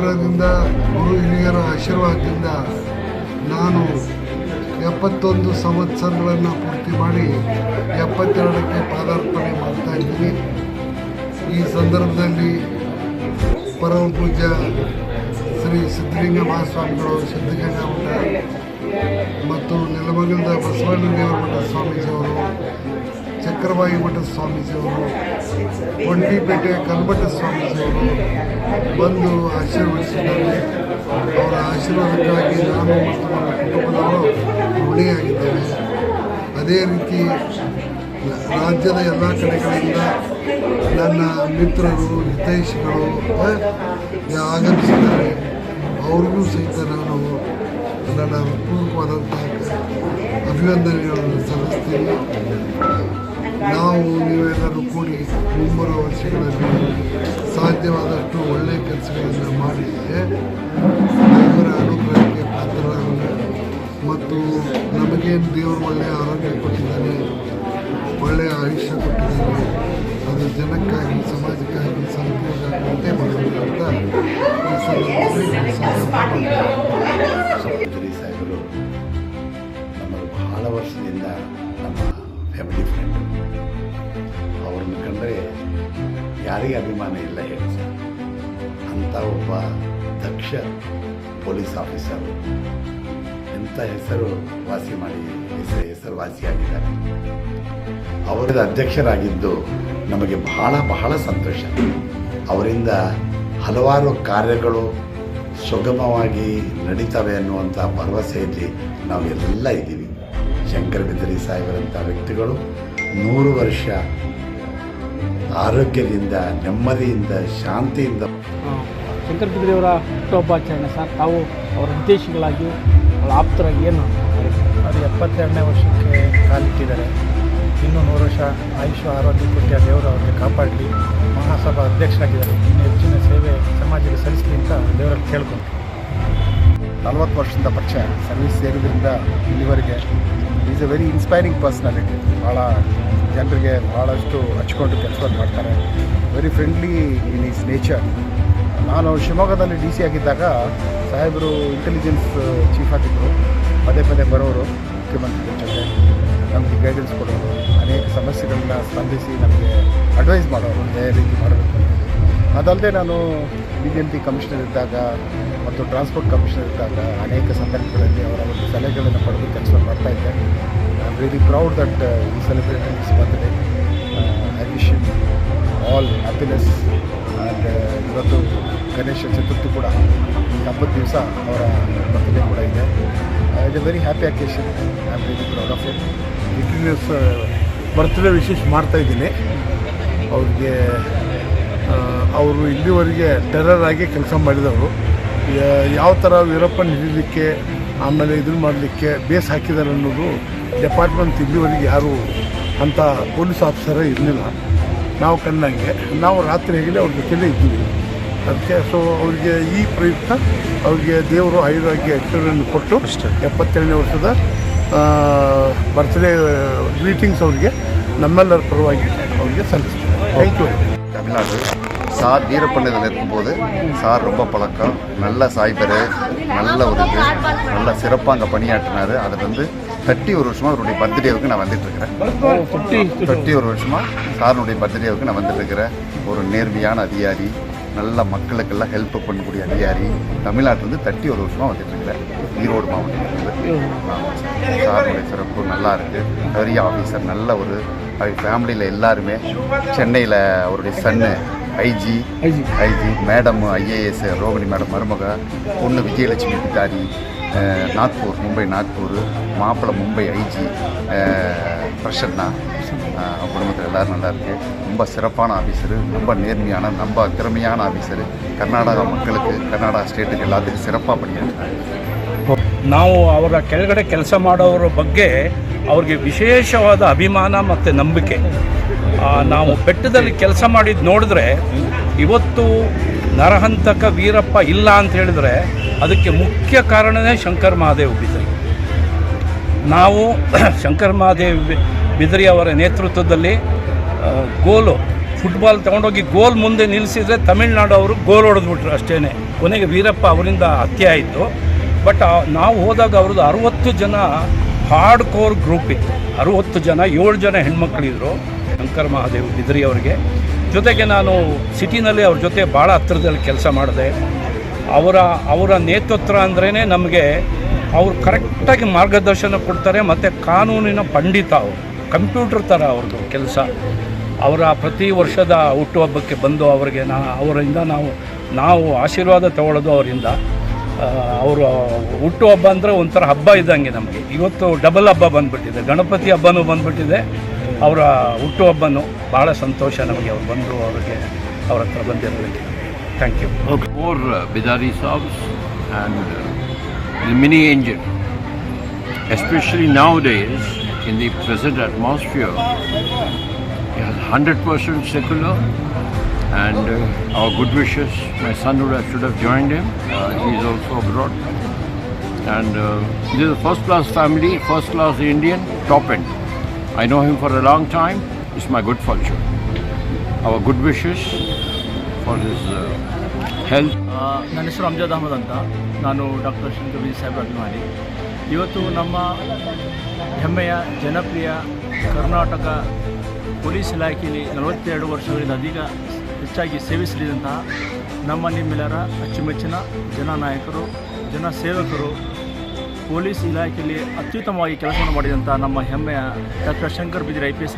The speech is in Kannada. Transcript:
ಅನುಗ್ರಹದಿಂದ ಗುರು ಹಿರಿಯರ ಆಶೀರ್ವಾದದಿಂದ ನಾನು ಎಪ್ಪತ್ತೊಂದು ಸಂವತ್ಸರಗಳನ್ನು ಪೂರ್ತಿ ಮಾಡಿ ಎಪ್ಪತ್ತೆರಡಕ್ಕೆ ಪಾದಾರ್ಪಣೆ ಮಾಡ್ತಾ ಇದ್ದೀನಿ. ಈ ಸಂದರ್ಭದಲ್ಲಿ ಪರಮ ಪೂಜ್ಯ ಶ್ರೀ ಸಿದ್ಧಲಿಂಗ ಮಹಾಸ್ವಾಮಿಗಳು ಸಿದ್ಧಗಂಗಾ ಮಠ ಮತ್ತು ನೆಲಮಂಗಲದ ಬಸವಣ್ಣ ದೇವರ ಮಠ ಸ್ವಾಮೀಜಿಯವರು ಚಕ್ರವಾಯಿ ಮಠದ ಸ್ವಾಮೀಜಿಯವರು, ಒಂಟಿಪೇಟೆ ಕಲ್ಮಠ ಸ್ವಾಮೀಜಿಯವರು ಬಂದು ಆಶೀರ್ವದಿಸಿದ್ದಾರೆ. ಅವರ ಆಶೀರ್ವಾದಕ್ಕಾಗಿ ನಾನು ಮತ್ತು ನನ್ನ ಕುಟುಂಬದವರು ಋಣಿಯಾಗಿದ್ದೇವೆ. ಅದೇ ರೀತಿ ರಾಜ್ಯದ ಎಲ್ಲ ಕಡೆಗಳಿಂದ ನನ್ನ ಮಿತ್ರರು, ಹಿತೈಷಿಗಳು ಆಗಮಿಸಿದ್ದಾರೆ. ಅವ್ರಿಗೂ ಸಹಿತ ನಾನು ನನ್ನ ಪೂರ್ವಕವಾದಂಥ ಅಭಿನಂದನೆಗಳನ್ನು ಸಲ್ಲಿಸ್ತೀನಿ. ನಾವು ನೀವೆಲ್ಲರೂ ಕೂಡಿ ಮುಂಬರುವ ವರ್ಷಗಳಲ್ಲಿ ಸಾಧ್ಯವಾದಷ್ಟು ಒಳ್ಳೆಯ ಕೆಲಸಗಳನ್ನು ಮಾಡಿ ದೇವರ ಅನುಗ್ರಹಕ್ಕೆ ಪಾತ್ರರಾಗೋಣ ಮತ್ತು ನಮಗೇನು ದೇವರು ಒಳ್ಳೆಯ ಆರೋಗ್ಯ ಕೊಟ್ಟಿದ್ದಾನೆ ಒಳ್ಳೆಯ ಆಯುಷ್ಯ ಕೊಟ್ಟಿದ್ದಾನೆ ಅದು ಜನಕ್ಕಾಗಿ ಸಮಾಜಕ್ಕಾಗಿ ಸದುಪಯೋಗ ಆಗುವಂತೆ ಮಾಡಬೇಕು ಅಂತ ಸಾಹೇಬರು ನಮ್ಮ ಬಹಳ ವರ್ಷದಿಂದ ನಮ್ಮ ಫ್ಯಾಮಿಲಿ ಅವ್ರನ್ನ ಕಂಡ್ರೆ ಯಾರಿಗೆ ಅಭಿಮಾನ ಇಲ್ಲ ಹೇಳಿ ಸರ್. ಅಂಥ ಒಬ್ಬ ದಕ್ಷ ಪೊಲೀಸ್ ಆಫೀಸರ್ ಎಂಥ ಹೆಸರು ವಾಸಿ ಮಾಡಿ ಹೆಸರು ಹೆಸರು ವಾಸಿಯಾಗಿದ್ದಾರೆ ಅವರ ಅಧ್ಯಕ್ಷರಾಗಿದ್ದು ನಮಗೆ ಬಹಳ ಬಹಳ ಸಂತೋಷ. ಅವರಿಂದ ಹಲವಾರು ಕಾರ್ಯಗಳು ಸುಗಮವಾಗಿ ನಡೀತವೆ ಅನ್ನುವಂಥ ಭರವಸೆಯಲ್ಲಿ ನಾವೆಲ್ಲ ಇದ್ದೀವಿ. ಶಂಕರ ಬಿದರಿ ಸಾಹೇಬರಂಥ ವ್ಯಕ್ತಿಗಳು ನೂರು ವರ್ಷ ಆರೋಗ್ಯದಿಂದ ನೆಮ್ಮದಿಯಿಂದ ಶಾಂತಿಯಿಂದ. ಶಂಕರ ಬಿದ್ರಿಯವರ ಹುಟ್ಟುಹಬ್ಬಾಚರಣೆ ಸರ್. ತಾವು ಅವರ ಉದ್ದೇಶಗಳಾಗಿ ಅವರ ಆಪ್ತರಾಗಿ ಏನು ಅದು ಎಪ್ಪತ್ತೆರಡನೇ ವರ್ಷಕ್ಕೆ ಕಾಲಿಟ್ಟಿದ್ದಾರೆ. ಇನ್ನೂ ನೂರು ವರ್ಷ ಆಯುಷ ಆರೋಗ್ಯ ಕೊಟ್ಟಿಯ ದೇವರು ಅವ್ರಿಗೆ ಕಾಪಾಡಲಿ. ಮಹಾಸಭಾ ಅಧ್ಯಕ್ಷರಾಗಿದ್ದಾರೆ. ಇನ್ನು ಹೆಚ್ಚಿನ ಸೇವೆ ಸಮಾಜಕ್ಕೆ ಸಲ್ಲಿಸಲಿ ಅಂತ ದೇವರಲ್ಲಿ ಕೇಳ್ಕೊಂಡು. ನಲವತ್ತು ವರ್ಷದಿಂದ ಪಕ್ಷ ಸರ್ವಿಸ್ ಸೇರಿದ್ರಿಂದ ಇಲ್ಲಿವರೆಗೆ is a very inspiring personality ಭಾಳ ಜನರಿಗೆ ಭಾಳಷ್ಟು ಹಚ್ಕೊಂಡು ಕೆಲಸ ಮಾಡ್ತಾರೆ. Very friendly in is nature ನಾನು ಶಿವಮೊಗ್ಗದಲ್ಲಿ ಡಿ ಸಿ ಆಗಿದ್ದಾಗ ಸಾಹೇಬರು ಇಂಟೆಲಿಜೆನ್ಸ್ ಚೀಫ್ ಆಗಿದ್ದರು. ಪದೇ ಪದೇ ಬರೋರು, ಮುಖ್ಯಮಂತ್ರಿಗಳ ಜೊತೆ ನಮಗೆ ಗೈಡೆನ್ಸ್ ಕೊಡೋರು, ಅನೇಕ ಸಮಸ್ಯೆಗಳನ್ನ ಸ್ಪಂದಿಸಿ ನಮಗೆ ಅಡ್ವೈಸ್ ಮಾಡೋರು ಯಾವ ರೀತಿ ಮಾಡಬೇಕು ಅದಲ್ಲದೆ ನಾನು B B M P commissioner ಇದ್ದಾಗ ಮತ್ತು ಟ್ರಾನ್ಸ್ಪೋರ್ಟ್ ಕಮಿಷನರ್ ಇದ್ದಾಗ ಅನೇಕ ಸಂದರ್ಭಗಳಲ್ಲಿ ಅವರ ಒಂದು ಸಲಹೆಗಳನ್ನು ಪಡೆದು ಕೆಲಸ ಮಾಡ್ತಾ ಇದ್ದೆ I am very proud that he celebrated is birthday I wish all happiness and ಇವತ್ತು ಗಣೇಶ ಚತುರ್ಥಿ ಕೂಡ ಈ ಹಬ್ಬದ ದಿವಸ ಅವರ ಬರ್ತ್ಡೇ ಕೂಡ ಇದೆ. It a very happy occasion I am very proud of it ವಿಕ್ಟಿನಿಯಸ್ birthday ವಿಶೇಷ ಮಾಡ್ತಾಯಿದ್ದೀನಿ ಅವ್ರಿಗೆ ಅವರು ಇಲ್ಲಿವರೆಗೆ ಟೆರರ್ ಆಗಿ ಕೆಲಸ ಮಾಡಿದವರು. ಯಾವ ಥರ ವೀರಪ್ಪನ ಹಿಡಿಲಿಕ್ಕೆ, ಆಮೇಲೆ ಇದನ್ನು ಮಾಡಲಿಕ್ಕೆ ಬೇಸ್ ಹಾಕಿದ್ದಾರೆ ಅನ್ನೋದು ಡಿಪಾರ್ಟ್ಮೆಂಟ್ ಇಲ್ಲಿವರೆಗೆ ಯಾರು ಅಂತ ಪೊಲೀಸ್ ಆಫೀಸರೇ ಇರಲಿಲ್ಲ. ನಾವು ಕಂಡಂಗೆ ನಾವು ರಾತ್ರಿ ಹೇಗೆ ಅವ್ರ ಜೊತೆಲೇ ಇದ್ದೀವಿ ಅದಕ್ಕೆ ಸೊ ಅವರಿಗೆ ಈ ಪ್ರಯುಕ್ತ ಅವ್ರಿಗೆ ದೇವರು ಆಯುರ್ವೇದ ಹೆಸರನ್ನು ಕೊಟ್ಟು ಎಪ್ಪತ್ತೆರಡನೇ ವರ್ಷದ ಬರ್ತ್ಡೇ ಗ್ರೀಟಿಂಗ್ಸ್ ಅವರಿಗೆ ನಮ್ಮೆಲ್ಲರ ಪರವಾಗಿ ಅವರಿಗೆ ಸಲ್ಲಿಸ್ತಾರೆ ಥ್ಯಾಂಕ್ ಯು தமிழ்நாடு. சார் வீரப்பண்ணதில் இருக்கும்போது சார் ரொம்ப பழக்கம். நல்ல சாய்பர் நல்ல ஒரு இது நல்ல சிறப்பாக அங்கே பணியாற்றினார். அதை வந்து தட்டி ஒரு வருஷமாக அவருடைய பர்த்டேவுக்கு நான் வந்துட்டுருக்கிறேன் தட்டி ஒரு வருஷமாக சாருடைய பர்த்டேவுக்கு நான் வந்துட்டுருக்கிறேன் ஒரு நேர்மையான அதிகாரி நல்ல மக்களுக்கெல்லாம் ஹெல்ப் பண்ணக்கூடிய அதிகாரி. தமிழ்நாட்டிலேருந்து தட்டி ஒரு வருஷமாக வந்துட்டுருக்கிறேன் ஈரோடு மாவட்டத்தில் சாருடைய சிறப்பு நல்லா இருக்குது பெரிய ஆஃபீஸர் நல்ல ஒரு ஃபேமிலியில் எல்லாருமே சென்னையில் அவருடைய son IG IG. Madam IAS Rohini madam மருமக பொண்ணு விஜயலட்சுமி அஹ், நாக்பூர் மும்பை நாக்பூர் மாப்பிள்ளை மும்பை ஐஜி பிரசன்னா குடும்பத்தில் எல்லோரும் நல்லா இருக்கு. ரொம்ப சிறப்பான ஆஃபீஸரு ரொம்ப நேர்மையான ரொம்ப திறமையான ஆஃபீஸரு கர்நாடகா மக்களுக்கு கர்நாடகா ஸ்டேட்டுக்கு எல்லாத்துக்கும் சிறப்பாக பண்ணியிருக்காங்க ನಾವು ಅವರ ಕೆಳಗಡೆ ಕೆಲಸ ಮಾಡೋರ ಬಗ್ಗೆ ಅವ್ರಿಗೆ ವಿಶೇಷವಾದ ಅಭಿಮಾನ ಮತ್ತು ನಂಬಿಕೆ. ನಾವು ಬೆಟ್ಟದಲ್ಲಿ ಕೆಲಸ ಮಾಡಿದ್ದು ನೋಡಿದ್ರೆ ಇವತ್ತು ನರಹಂತಕ ವೀರಪ್ಪ ಇಲ್ಲ ಅಂತ ಹೇಳಿದ್ರೆ ಅದಕ್ಕೆ ಮುಖ್ಯ ಕಾರಣವೇ ಶಂಕರ್ ಮಹಾದೇವ್ ಬಿದ್ರಿ. ನಾವು ಶಂಕರ್ ಮಹಾದೇವ್ ಬಿದ್ರಿ ಅವರ ನೇತೃತ್ವದಲ್ಲಿ ಗೋಲು ಫುಟ್ಬಾಲ್ ತೊಗೊಂಡೋಗಿ ಗೋಲ್ ಮುಂದೆ ನಿಲ್ಲಿಸಿದ್ರೆ ತಮಿಳ್ನಾಡು ಅವರು ಗೋಲ್ ಹೊಡೆದ್ಬಿಟ್ರು ಅಷ್ಟೇ ಕೊನೆಗೆ ವೀರಪ್ಪ ಅವರಿಂದ ಹತ್ಯೆ ಆಯಿತು. ಬಟ್ ನಾವು ಹೋದಾಗ ಅವ್ರದ್ದು ಅರುವತ್ತು ಜನ ಹಾರ್ಡ್ ಕೋರ್ ಗ್ರೂಪ್ ಇತ್ತು. ಅರುವತ್ತು ಜನ, ಏಳು ಜನ ಹೆಣ್ಮಕ್ಳಿದ್ರು, ಶಂಕರ್ ಮಹಾದೇವ್ ಬಿದ್ರಿ ಅವರಿಗೆ. ಜೊತೆಗೆ ನಾನು ಸಿಟಿನಲ್ಲಿ ಅವ್ರ ಜೊತೆ ಭಾಳ ಹತ್ತಿರದಲ್ಲಿ ಕೆಲಸ ಮಾಡಿದೆ. ಅವರ ಅವರ ನೇತೃತ್ವ ಅಂದ್ರೇ ನಮಗೆ ಅವರು ಕರೆಕ್ಟಾಗಿ ಮಾರ್ಗದರ್ಶನ ಕೊಡ್ತಾರೆ, ಮತ್ತು ಕಾನೂನಿನ ಪಂಡಿತ ಅವರು. ಕಂಪ್ಯೂಟರ್ ಥರ ಅವ್ರದ್ದು ಕೆಲಸ. ಅವರ ಪ್ರತಿ ವರ್ಷದ ಹುಟ್ಟುಹಬ್ಬಕ್ಕೆ ಬಂದು ಅವರಿಗೆ ನಾ, ಅವರಿಂದ ನಾವು ನಾವು ಆಶೀರ್ವಾದ ತಗೊಳ್ಳೋದು ಅವರಿಂದ. ಅವರು ಹುಟ್ಟುಹಬ್ಬ ಅಂದರೆ ಒಂಥರ ಹಬ್ಬ ಇದ್ದಂಗೆ ನಮಗೆ. ಇವತ್ತು ಡಬಲ್ ಹಬ್ಬ ಬಂದುಬಿಟ್ಟಿದೆ. ಗಣಪತಿ ಹಬ್ಬನೂ ಬಂದುಬಿಟ್ಟಿದೆ. ಅವರ ಹುಟ್ಟು ಹಬ್ಬನೂ ಭಾಳ ಸಂತೋಷ ನಮಗೆ. ಅವ್ರು ಬಂದು ಅವರಿಗೆ ಅವ್ರ ಹತ್ರ ಬಂದಿರೋದಕ್ಕೆ. Thank you uh, Bidari Sabs and uh, the mini engine. Especially nowadays, in the present atmosphere, it has 100% secular and uh, our good wishes. My son would have, should have joined him. Uh, he is also abroad. And uh, this is a first class family, first class Indian, top end. I know him for a long time. It's my good fortune. Our good wishes for his uh. ಆ, ನನ್ನ ಹೆಸರು ಅಮ್ಜದ್ ಅಹಮದ್ ಅಂತ ನಾನು ಡಾಕ್ಟರ್ ಶಂಕರ್ ಬಿ ಸಾಹೇಬ್ ಅಭಿಮಾನಿ ಇವತ್ತು ನಮ್ಮ ಹೆಮ್ಮೆಯ ಜನಪ್ರಿಯ ಕರ್ನಾಟಕ ಪೊಲೀಸ್ ಇಲಾಖೆಯಲ್ಲಿ ನಲವತ್ತೆರಡು ವರ್ಷಗಳಿಂದ ಅಧಿಕ ಹೆಚ್ಚಾಗಿ ಸೇವಿಸಲಿದಂತಹ ನಮ್ಮ ನಿಮ್ಮೆಲ್ಲರ ಅಚ್ಚುಮೆಚ್ಚಿನ ಜನ ಸೇವಕರು, ಪೊಲೀಸ್ ಇಲಾಖೆಯಲ್ಲಿ ಅತ್ಯುತ್ತಮವಾಗಿ ಕೆಲಸವನ್ನು ಮಾಡಿದಂಥ ನಮ್ಮ ಹೆಮ್ಮೆಯ doctor Shankar Bidari I P S